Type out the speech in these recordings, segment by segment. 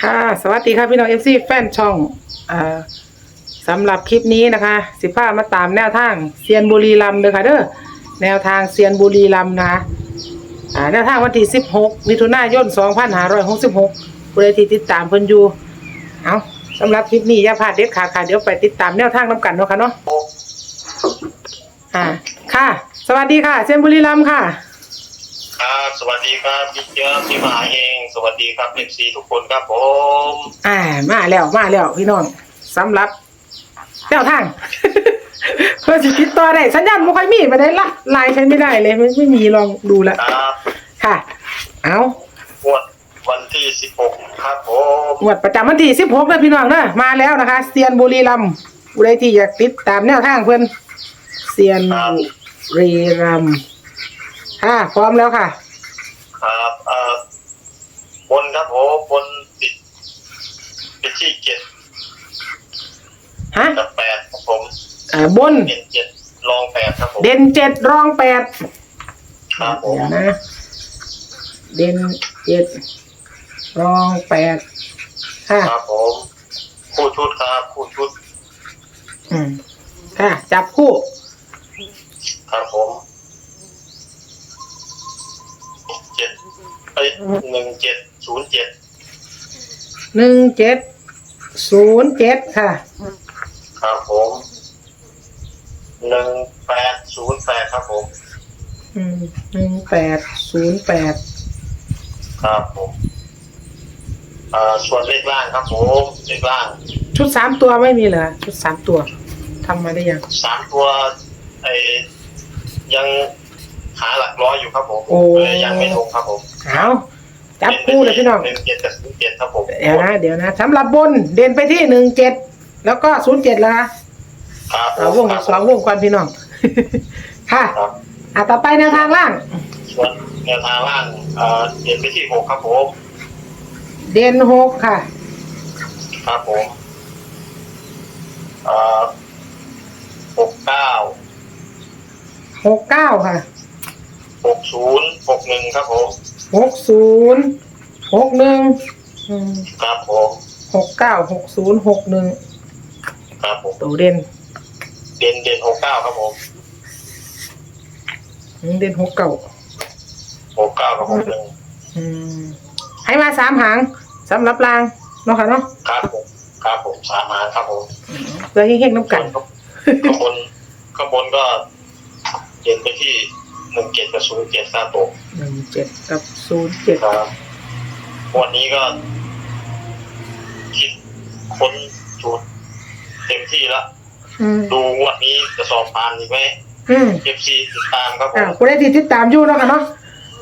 ค่ะ สวัสดีค่ะพี่น้องเอฟซีแฟนช่องอ่าสำหรับคลิปนี้นะคะ สิพามาตามแนวทางเซียนบุรีรัมย์เลยค่ะเด้อแนวทางเซียนบุรีรัมย์นะะอ่าแนวทางวันที่16มิถุนายน2566ผู้ใดที่ติดตามเพิ่นอยู่เอาสำหรับคลิปนี้อย่าพลาดเด็ดขาดค่ะเดี๋ยวไปติดตามแนวทางนํกันเนาะค่ะเนาะอ่าค่ะ สวัสดีค่ะ เซียนบุรีรัมย์ค่ะ ครับ สวัสดีครับพี่เจอพี่มาเอง สวัสดีครับเอฟซีทุกคนครับผมอ่ามาแล้วมาแล้วพี่น้องสำหรับแนวทาง เพื่อสิติดต่อได้สัญญาณไม่ค่อยมีไปได้ละไลน์ใช้ไม่ได้เลยไม่ไม่มีลองดูแล้วครับค่ะ เอางวดวันที่สิบหกครับผมหมวดประจำวันที่สิบหกนะพี่น้องนะมาแล้วนะคะเซียนบุรีรัมย์ผู้ใดที่อยากติดตามแนวทางเพื่อนเซียนบุรีรัมย์ค่ะพร้อมแล้วค่ะครับเอ่อบน ครับผมบนติดติดที่เจ็ดฮะกับแปดครับผมอ่าบน เด่นเจ็ดรองแปดครับผมเด่นเจ็ดรองแปดครับผมเดี๋ยวนะ เด่นเจ็ดรองแปดค่ะครับผม คู่ชุดครับคู่ชุดอืมค่ะจับคู่ครับผมเจ็ด ไปหนึ่งเจ็ดศูนย์เจ็ดหนึ่งเจ็ดศูนย์เจ็ดค่ะครับผมหนึ่งแปดศูนย์แปดครับผมอืมหนึ่งแปดศูนย์แปดครับผมเอ่อส่วนเลขล่างครับผมเลขล่างชุดสามตัวไม่มีเหรอชุดสามตัวทำมาได้ยังสามตัวไอ้ยัง หาหลักร้อยอยู่ครับผมโอ้เลยยังไม่ลงครับผมเอาจับคู่เลยพี่น้อง หนึ่งเจ็ดกับศูนย์เจ็ดครับผมเดี๋ยวนะเดี๋ยวนะสำหรับบนเด่นไปที่หนึ่งเจ็ดแล้วก็ศูนย์เจ็ดละครับผมเอาวงครับสองวงก่อนพี่น้อง ค่ะครับอะต่อไปแนวทางล่าง ส่วนแนวทางล่างเอ่อเด่นไปที่หกครับผมเด่นหกค่ะ ครับผมเอ่อหกเก้าหกเก้าค่ะ หกศูนย์หกหนึ่งครับผมหกศูนย์หกหนึ่งอืมครับผมหกเก้าหกศูนย์หกหนึ่งครับผมตัวเด่น เด่นเด่นหกเก้าครับผมอืมเด่นหกเก้าหกเก้ากับหกหนึ่งอืมให้มาสามหางสำหรับรางเนาะค่ะเนาะครับผมครับผมสามหางครับผมเพื่อให้เฮงน้ำกันข้างบนข้างบนก็เด่นไปที่ห นึ่งเจ็ดกับศูนย์เจ็ดซาโตะหนึ่งเจ็ดกับศูนย์เจ็ดครับวันนี้ก็คิดค้นสูตรเต็มที่แล้วอืมดูงวันนี้จะสอบผ่านอีกไหมอืมเอฟซีติดตามครับผอ่าม คุณได้ที่ติดตามอยู่เนาะค่ะเนาะ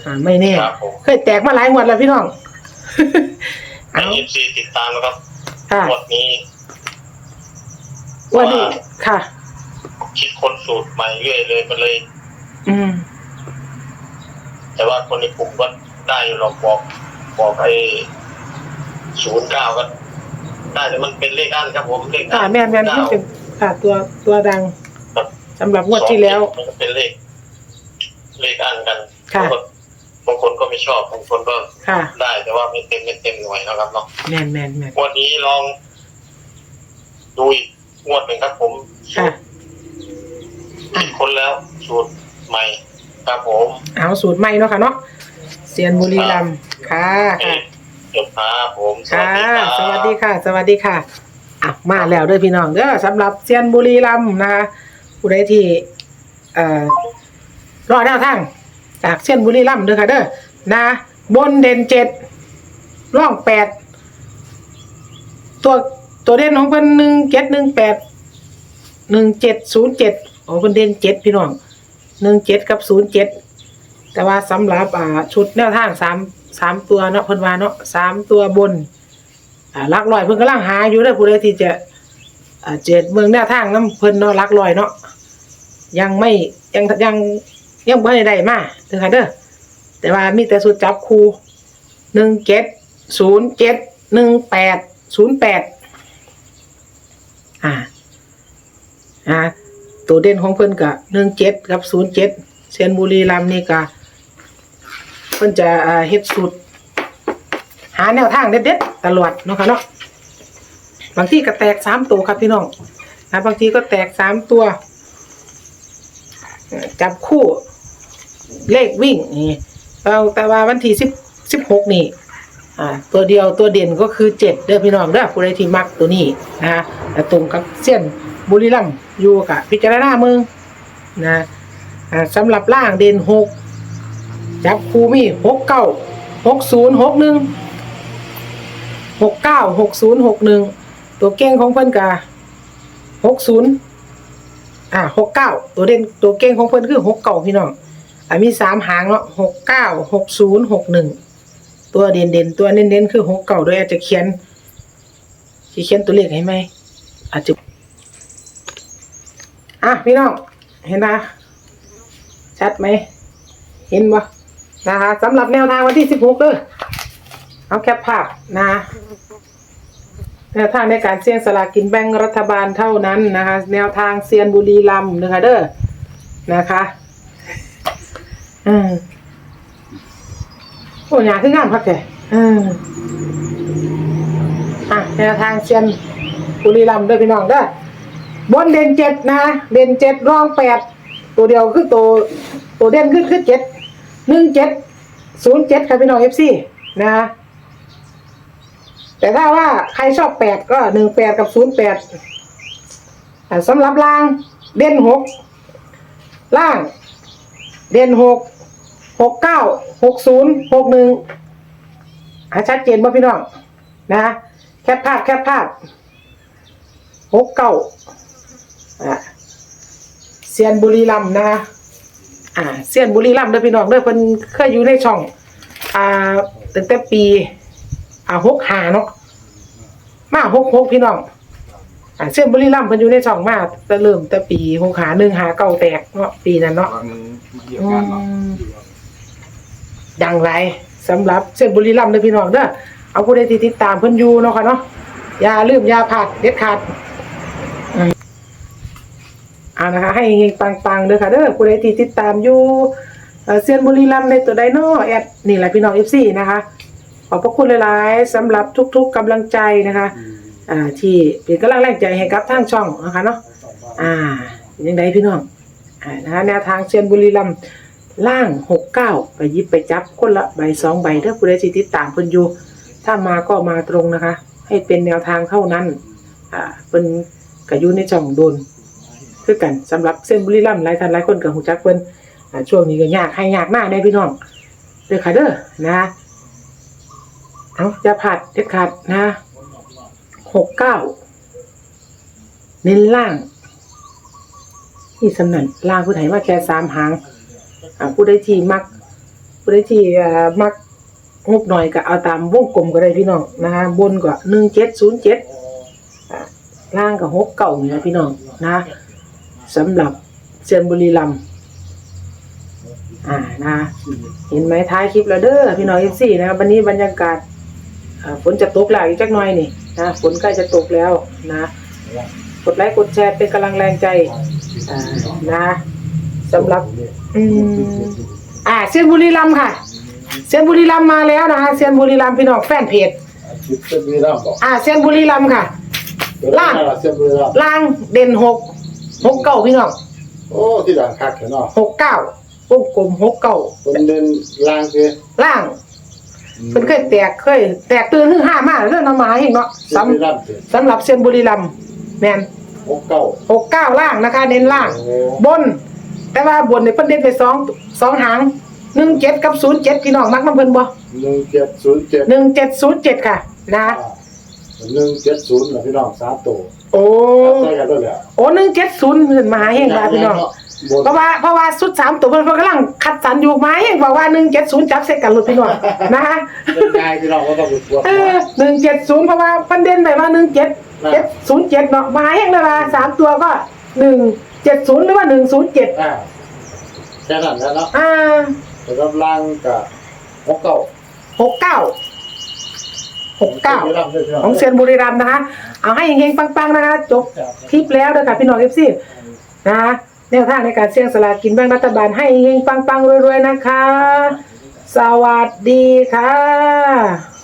อ่าไม่แน่ครับผม เคยแตกมาหลายงวดแล้วพี่น้อง ให้เอาเอฟซีติดตามนะครับค่ะงวันนี้วันนี้ค่ะ คิดค้นสูตรใหม่เรื่อยเลยมันเลย อืม แต่ว่าคนในกลุ่มก็ได้อยู่หรอกบอกบอกไอ้ศูนย์เก้าก็ได้แต่มันเป็นเลขอันครับผมเลขอัค่ะแม่นแม่นที่เป็นค่ะตัวตัวดังครับสำหรับงวดที่แล้ว มันก็เป็นเลข เลขอันกันค่ะ บางคนก็ไม่ชอบบางคนก็ค่ะ ได้แต่ว่าไม่เต็มไม่เต็มหน่วยนะครับเนาะแม่นแม่นแม่นงวันนี้ลอง ดูอีกงวดหนึ่งครับผมสูค่ะตรคิดค้นแล้วสูตรใหม่ ครับผมเอาสูตรใหม่เนาะค่ะเนาะเซียนบุรีรัมย์ค่ะค่ะเดี๋ยวครับผมสวัค่ะ สดีครับ สวัสดีค่ะ สวัสดีค่ะอะมาแล้วเด้วยพี่น้องเด้อสำหรับเซียนบุรีรัมย์นะคะผู้ใดที่เอ่อรอแนวทางจากเซียนบุรีรัมย์เด้อค่ะเด้อนะบนเด่นเจ็ดร่องแปดตัวตัวเด่นของเพิ่นหนึ่งเจ็ดหนึ่งแปดหนึ่งเจ็ดศูนย์เจ็ดโอ้เพิ่นเด่นเจ็ดพี่น้อง หนึ่งเจ็ดกับศูนย์เจ็ดแต่ว่าสำหรับอ่าชุดแนวทางสามสามตัวเนาะเพิ่นว่าเนาะสามตัวบนอ่าลักลอยเพิ่นกำลังหาอยู่เด้ผู้ใดที่จะอ่าเจ็ดเมืองแนวทางน้ำเพิ่นเนาะลักลอยเนาะยังไม่ยังยังยังบ่ได้ได้มาเด้อค่ะเด้อแต่ว่ามีแต่สุดจับคู่หนึ่งเจ็ดศูนย์เจ็ดหนึ่งแปดศูนย์แปดอ่าอ่า ตัวเด่นของเพิ่นก็หนึ่งเจ็ดกับศูนย์เจ็ดเซนบุรีรัมนี่ก็เพิ่นจะเฮ็ดสูตรหาแนวทางเด็ดๆตลอดเนาะค่ะเนาะบางทีก็แตกสามตัวครับพี่น้องนะบางทีก็แตกสามตัว จับคู่เลขวิ่งนี่เราแต่ว่าวันที่สิบสิบหกนี่อ่าตัวเดียวตัวเด่นก็คือเจ็ดเด้อพี่น้องเด้อผู้ใดที่มักตัวนี้นะฮะตรงกับเส้น บุรีรัมย์อยู่กับพิจารณามึงนะสำหรับล่างเด่นหกจับคูมีหกเก้าหกศูนย์หกหนึ่งหกเก้าหกศูนย์หกหนึ่งตัวเก่งของเพิ่นกะหกศูนย์อ่าหกเก้าตัวเด่นตัวเก่งของเพิ่นคือหกเก้าพี่น้องอ่ามีสามหางเนาะหกเก้าหกศูนย์หกหนึ่งตัวเด่นเด่นตัวเน้นเน้นคือหกเก้าโดยอาจจะเขียนสิเขียนตัวเลขให้ไหมอาจจะ อะพี่น้อง เห็นนะ ชัดไหม เห็นบ่นะคะสำหรับแนวทางวันที่สิบหกเด้อเอาแคปภาพนะแนวทางในการเสี่ยงสลากินแบ่งรัฐบาลเท่านั้นนะคะ แนวทางเซียนบุรีรัมนะคะเด้อนะคะอืมโอ้ยาคืองามพักแกอืมอะแนวทางเซียนบุรีรัมเด้อพี่น้องเด้อ บนเด่นเจ็ดนะเด่นเจ็ดรองแปดตัวเดียวคือตัวตัวเด่นคือคือเจ็ดหนึ่งเจ็ดศูนย์เจ็ดครับพี่น้องเอฟซีนะแต่ถ้าว่าใครชอบแปดก็หนึ่งแปดกับศูนย์แปดสำหรับล่างเด่นหกล่าง เด่นหกหกเก้าหกศูนย์หกหนึ่งชัดเจนป่พี่น้องนะแคปภาพแคปภาพหกเก้า อะเซียนบุรีรัมย์นะคะอ่าเซียนบุรีรัมย์เด้อพี่น้องเด้อเพิ่นเคยอยู่ในช่อง อ่าตั้งแต่ปี อ่าหกหาเนาะมาหกหกพี่น้องอ่าเซียนบุรีรัมย์เพิ่นอยู่ในช่องมาแต่เริ่มแต่ปีหกหาหนึ่งหาเก้าแตกเนาะปีนั้นเนาะมันเกี่ยวกันเนาะดังไรสำหรับเซียนบุรีรัมย์เด้อพี่น้องเด้อเอาผู้ใดที่ติดตามเพิ่นอยู่เนาะค่ะเนาะอย่าลืมอย่าพลาดเด็ดขาดอืม อ่านะคะ ให้เฮงปังๆเด้อค่ะเด้อผู้ใดที่ติดตามอยู่เซียนบุรีรัมย์ในตัวไดโนแอดนี่แหละพี่น้องเอฟซีนะคะ ขอบพระคุณหลายๆสำหรับทุกๆกำลังใจนะคะอ่าที่เป็นกำลังแรงใจให้กับทางช่องนะคะเนาะอ่ายังไงพี่น้องอ่านะคะแนวทางเซียนบุรีรัมย์ล่างหกเก้าไปยิบไปจับคนละใบสองใบถ้าผู้ใดที่ติดตามเพิ่นอยู่ ถ้ามาก็มาตรงนะคะ ให้เป็นแนวทางเท่านั้นอ่าเพิ่นก็อยู่ในช่องโดน คือกันสำหรับเส้นบุรีรัมย์หลายท่านหลายคนก็หูจักเพิ่นช่วงนี้ก็ยากให้ยากมากได้พี่น้องเด้อค่ะเด้อนะเอาจะผัดเด็ดขาดนะหกเก้าเน้นล่างนี่สำนันล่างผู้ไทยว่าแค่สามหางผู้ใดที่มัก ผู้ใดที่มักงบหน่อยก็เอาตามวงกลมก็ได้พี่น้องนะคะบนก็หนึ่งเจ็ดศูนย์เจ็ดล่างก็หกเก่านี่นะพี่น้องนะ สำหรับเซียนบุรีรัมย์อ่านะ เห็นไหมท้ายคลิปแล้วเด้อพี่น้องเอฟซีนะครับวันนี้บรรยากาศอ่าฝนจะตกแล้วอีกจักหน่อยนี่นะฝนใกล้จะตกแล้วนะ กดไลค์กดแชร์เป็นกำลังแรงใจอ่านะสำหรับอืมอ่าเซียนบุรีรัมย์ค่ะเซียนบุรีรัมย์มาแล้วนะคะเซียนบุรีรัมย์พี่น้องแฟนเพจคิดเป็นวีรัมย์บอกอ่าเซียนบุรีรัมย์ค่ะล่างเส้นวีรัมย์ล่างเด่นหก หกเก้าพี่น้องโอ้ที่ดังคักเนาะหกเก้าวงกลมหกเก้าคนเดินล่างคือล่างเพิ่นเคยแตกเคย แตกตื่นขึ้นห้ามากเรื่องน้ำหมาเองเนาะเส้นสำวีรัมย์คือสำหรับเซียนบุรีรัมย์แมนหกเก้าหกเก้าล่างนะคะ เน้นล่างโอ้บน แต่ว่าบนเนี่ยเพิ่นเด่นไปสองสองหางหนึ่งเจ็ดกับศูนย์เจ็ดพี่น้องมักน้ำเพิ่นบ่หนึ่งเจ็ดศูนย์เจ็ดหนึ่งเจ็ดศูนย์เจ็ดค่ะ นะหนึ่งเจ็ดศูนย์นะพี่น้องสามตัว โอ้ใช่กันด้วยแหละโอ้หนึ่งเจ็ดศูนย์เพิ่นมาเองว่าพี่น้อง บนเพราะว่าเพราะว่าสุดสามตัวเพิ่นเพิ่นกำลังคัดสรรอยู่มาเองบอกว่าหนึ่งเจ็ดศูนย์จับใส่กันหลุดพี่น้องนะคะเป็นไงพี่น้องก็ต้องไปตรวจเออหนึ่งเจ็ดศูนย์เพราะว่าเพันเด่นไปว่าหนึ่งเจ็ดเจ็ดศูนย์เจ็ดเนาะมาเองเลยว่าสามตัวก็หนึ่งเจ็ดศูนย์หรือว่าหนึ่งศูนย์เจ็ดอ่าแค่นั้นแล้วเนาะอ่าแต่กำลังกับหกเก้าหกเก้า หกเก้าของเซียนบุรีรัมย์นะคะ เอาให้เฮงๆปังๆนะคะจบคลิปแล้วเด้อค่ะพี่น้องเอฟซีนะคะแนวทางในการเสี่ยงสลากินแบ่งรัฐบาลให้เฮงๆปังๆรวยๆนะคะ สวัสดีค่ะ